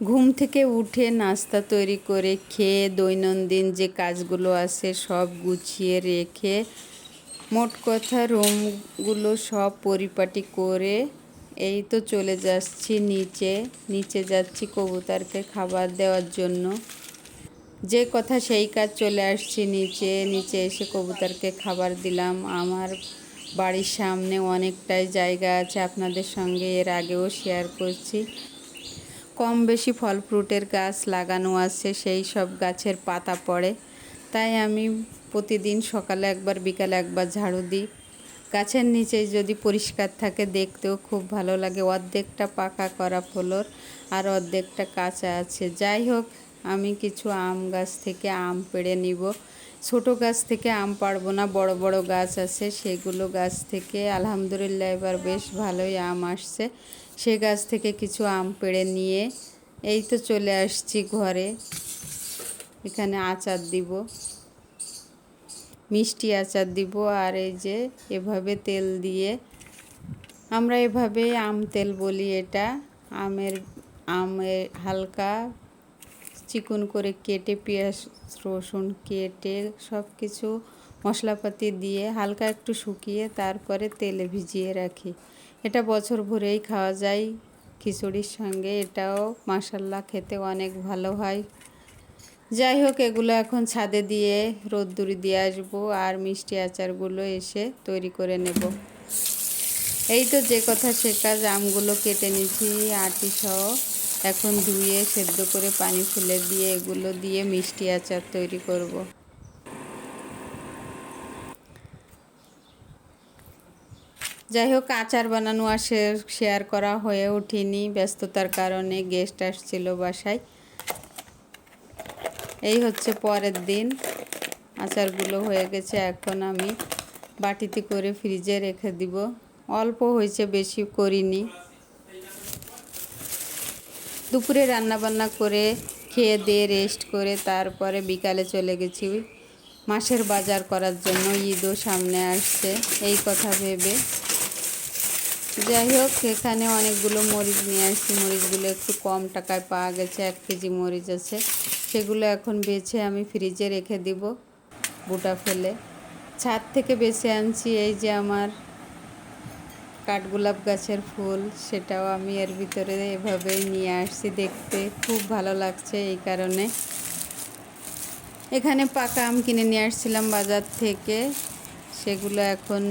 ঘুম থেকে উঠে নাস্তা তৈরি করে খেয়ে দৈনন্দিন যে কাজগুলো আছে সব গুছিয়ে রেখে মোট কথা রুমগুলো সব পরিপাটি করে এই তো চলে যাচ্ছি নিচে। নিচে যাচ্ছি কবুতরকে খাবার দেওয়ার জন্য। যে কথা সেই কাজ চলে আসছি নিচে। নিচে এসে কবুতরকে খাবার দিলাম। আমার বাড়ির সামনে অনেকটাই জায়গা আছে। আপনাদের সঙ্গে এর আগেও শেয়ার করছি। কম বেশি ফল ফ্রুটের গাছ লাগানো আছে, সেই সব গাছের পাতা পড়ে। তাই আমি প্রতিদিন সকালে একবার, বিকালে একবার ঝাড়ু দিই। গাছের নিচে যদি পরিষ্কার থাকে, দেখতেও খুব ভালো লাগে। অর্ধেকটা পাকা করা ফলর আর অর্ধেকটা কাঁচা আছে। যাই হোক, আমি কিছু আম গাছ থেকে আম পেড়ে নিব। ছোট গাছ থেকে আম পারব না, বড় বড় গাছ আছে, সেগুলো গাছ থেকে আলহামদুলিল্লাহ এবার বেশ ভালোই আম আসছে। সে গাছ থেকে কিছু আম পেড়ে নিয়ে এই তো চলে আসছি ঘরে। এখানে আচার দিব, মিষ্টি আচার দিব আর এই যে এভাবে তেল দিয়ে, আমরা এভাবে আম তেল বলি এটা। আমের আমের হালকা চিকন করে কেটে পেঁয়াজ, রসুন কেটে সব কিছু মশলাপাতি দিয়ে হালকা একটু শুকিয়ে তারপরে তেলে ভিজিয়ে রাখি। এটা বছর ভরেই খাওয়া যায়। খিচুড়ির সঙ্গে এটাও মাসাল্লা খেতে অনেক ভালো হয়। যাই হোক, এগুলো এখন ছাদে দিয়ে রোদ্দুরি দিয়ে আসব আর মিষ্টি আচারগুলো এসে তৈরি করে নেব। এই তো যে কথা সে কাজ, আমগুলো কেটে নিয়েছি, আটি সহ। এখন ধুয়ে, সেদ্ধ করে পানি ফেলে দিয়ে এগুলো দিয়ে মিষ্টি আচার তৈরি করব। যাই হোক আচার বানানো আর শেয়ার করা হয়ে ওঠেনি। ব্যস্ততার কারণে গেস্ট আসছিল বাসায়। এই হচ্ছে পরের দিন। আচারগুলো হয়ে গেছে, এখন আমি বাটিতে করে ফ্রিজে রেখে দিব। অল্প হয়েছে, বেশি করিনি। দুপুরে রান্না বান্না করে খেয়ে দিয়ে রেস্ট করে তারপরে বিকালে চলে গেছি। মাসের বাজার করার জন্য ঈদও সামনে আসছে, এই কথা ভেবে। যাই হোক, এখানে অনেকগুলো মরিচ নিয়ে আসছি। মরিচগুলো একটু কম টাকায় পাওয়া গেছে, এক কেজি মরিচ আছে। সেগুলো এখন বেছে আমি ফ্রিজে রেখে দিব বুটা ফেলে। ছাদ থেকে বেছে আনছি এই যে আমার কাঠগোলাপ গাছের ফুল, সেটাও আমি এর ভিতরে এভাবেই নিয়ে আসছি দেখতে। খুব ভালো লাগছে এই কারণে। এখানে পাকা আম কিনে নিয়ে আসছিলাম বাজার থেকে। সেগুলো এখন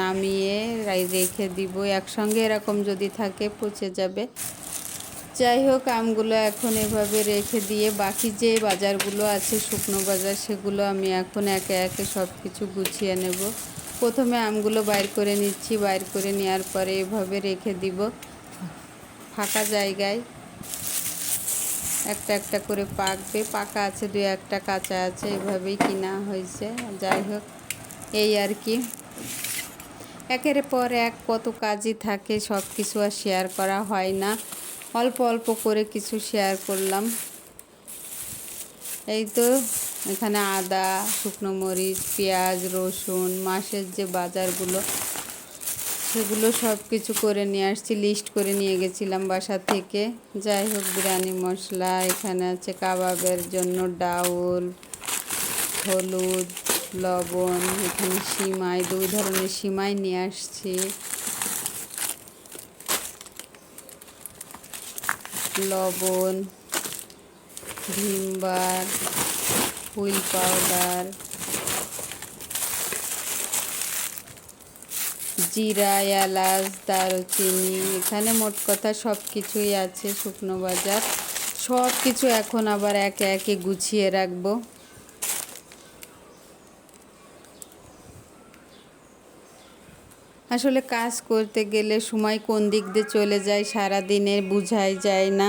নামিয়ে রেখে দিব। একসঙ্গে এরকম যদি থাকে পচে যাবে। যাই হোক, আমগুলো এখন এভাবে রেখে দিয়ে বাকি যে বাজারগুলো আছে, শুকনো বাজার, সেগুলো আমি এখন একে একে সব কিছু গুছিয়ে নেব। প্রথমে আমগুলো বাইর করে নিচ্ছি। বাইর করে নেওয়ার পরে এভাবে রেখে দিব। ফাঁকা জায়গায় একটা একটা করে পাকবে। পাকা আছে দু একটা কাঁচা আছে, এভাবেই কিনা হয়েছে। যাই হোক এই আর কি। একের পর এক কত কাজই থাকে, সব কিছু আর শেয়ার করা হয় না। অল্প অল্প করে কিছু শেয়ার করলাম। এই তো এখানে আদা, শুকনো মরিচ, পেঁয়াজ, রসুন, মাসের যে বাজারগুলো, সেগুলো সব কিছু করে নিয়ে আসছি লিস্ট করে নিয়ে গেছিলাম বাসা থেকে। যাই হোক, বিরিয়ানি মশলা, এখানে আছে কাবাবের জন্য ডাউল, হলুদ লবণ, এখানে সিমাই, দুই ধরনের সিমাই নিয়ে আসছি। লবণ ভিমবার হুইল পাউডার, জিরা, এলাচ, দারুচিনি, এখানে মোট কথা সব কিছুই আছে শুকনো বাজার। সব কিছু এখন আবার একে একে গুছিয়ে রাখব। আসলে কাজ করতে গেলে সময় কোন দিক দিয়ে চলে যায় সারা দিনে বুঝাই যায় না।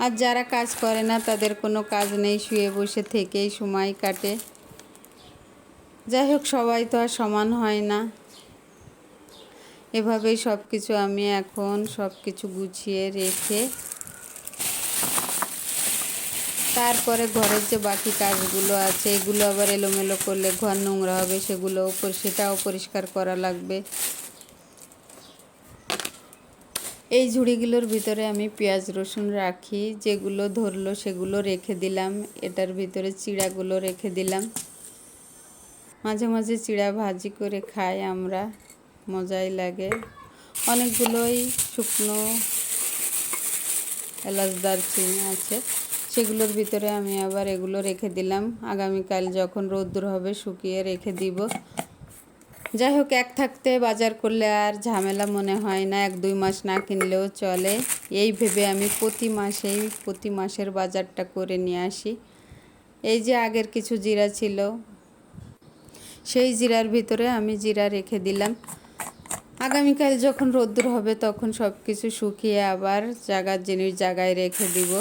আর যারা কাজ করে না, তাদের কোনো কাজ নেই, শুয়ে বসে থেকেই সময় কাটে। যাই হোক, সবাই তো আর সমান হয় না। এভাবেই সব কিছু আমি এখন সব কিছু গুছিয়ে রেখে তারপরে ঘরের যে বাকি কাজগুলো আছে, এগুলো আবার এলোমেলো করলে ঘর নোংরা হবে, সেগুলো সেটাও পরিষ্কার করা লাগবে। এই ঝুড়িগুলোর ভিতরে আমি পেঁয়াজ রসুন রাখি, যেগুলো ধরলো সেগুলো রেখে দিলাম। এটার ভিতরে চিড়াগুলো রেখে দিলাম। মাঝে মাঝে চিড়া ভাজি করে খাই আমরা, মজাই লাগে। অনেকগুলোই শুকনো এলাচ দারচিনি আছে। সেগুলোর ভিতরে আমি আবার এগুলো রেখে দিলাম। আগামীকাল যখন রোদ্দুর হবে শুকিয়ে রেখে দিব। যাই হোক, এক থাকতে বাজার করলে আর ঝামেলা মনে হয় না, এক দুই মাস না কিনলেও চলে। এই ভেবে আমি প্রতি মাসেই, প্রতি মাসের বাজারটা করে নিয়ে আসি। এই যে আগের কিছু জিরা ছিল, সেই জিরার ভিতরে আমি জিরা রেখে দিলাম। আগামীকাল যখন রোদ্দুর হবে তখন সব কিছু শুকিয়ে আবার জায়গার জিনিস জায়গায় রেখে দিব।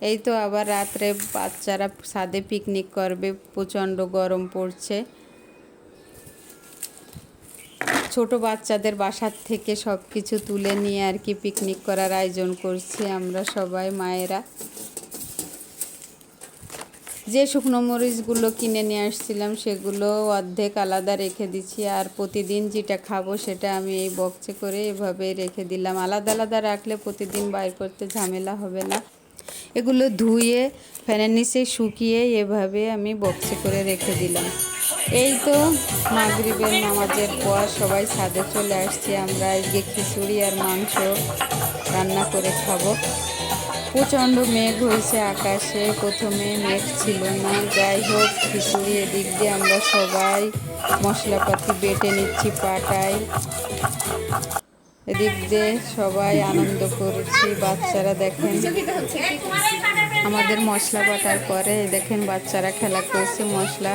এই তো আবার রাত্রে বাচ্চারা ছাদে পিকনিক করবে, প্রচণ্ড গরম পড়ছে। ছোট বাচ্চাদের বাসার থেকে সব কিছু তুলে নিয়ে আর কি পিকনিক করার আয়োজন করছি আমরা সবাই, মায়েরা। যে শুকনো মরিচগুলো কিনে নিয়ে আসছিলাম, সেগুলো অর্ধেক আলাদা রেখে দিচ্ছি আর প্রতিদিন যেটা খাব সেটা আমি এই বক্সে করে এভাবে রেখে দিলাম। আলাদা আলাদা রাখলে প্রতিদিন বাইর করতে ঝামেলা হবে না। এগুলো ধুয়ে, ফ্যানের নিচে শুকিয়ে এভাবে আমি বক্সে করে রেখে দিলাম। এই তো মাগরিবের নামাজের পর সবাই ছাদে চলে আসছি আমরা। আজকে খিচুড়ি আর মাংস রান্না করে খাব। প্রচণ্ড মেঘ হয়েছে আকাশে, প্রথমে মেঘ ছিল না। যাই হোক, খিচুড়ি এদিক দিয়ে আমরা সবাই মশলাপাতি বেটে নিচ্ছি পাটায়। এদিক দিয়ে সবাই আনন্দ করছি, বাচ্চারা দেখেন। আমাদের মশলা বাটার পরে দেখেন বাচ্চারা খেলা করছে, মশলা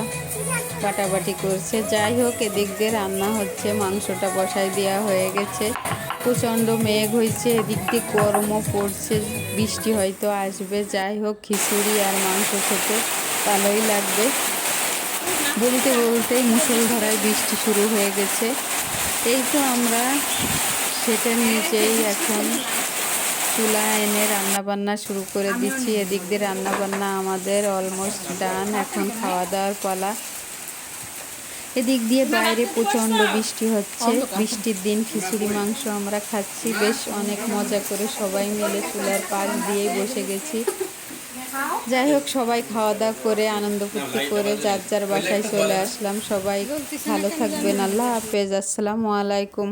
বাটাবাটি করছে। যাই হোক, এদিক দিয়ে রান্না হচ্ছে, মাংসটা বসাই দেওয়া হয়ে গেছে। প্রচণ্ড মেঘ হয়েছে, এদিক দিয়ে গরমও পড়ছে, বৃষ্টি হয়তো আসবে। যাই হোক, খিচুড়ি আর মাংস খেতে ভালোই লাগবে। বলতে বলতেই মুসলধারায় বৃষ্টি শুরু হয়ে গেছে। এই তো আমরা সেটার নিচেই এখন চুলা এনে রান্না বান্না শুরু করে দিচ্ছি। এদিক দিয়ে রান্না বান্না আমাদের অলমোস্ট ডান এখন খাওয়া দাওয়ার পালা। এদিক দিয়ে বাইরে প্রচণ্ড বৃষ্টি হচ্ছে। বৃষ্টির দিন খিচুড়ি, মাংস আমরা খাচ্ছি। বেশ অনেক মজা করে সবাই মিলে চুলার পাশ দিয়েই বসে গেছি। যাই হোক, সবাই খাওয়া দাওয়া করে আনন্দ ফুর্তি করে যার যার বাসায় চলে আসলাম। সবাই ভালো থাকবেন। আল্লাহ হাফেজ। আসসালামু আলাইকুম।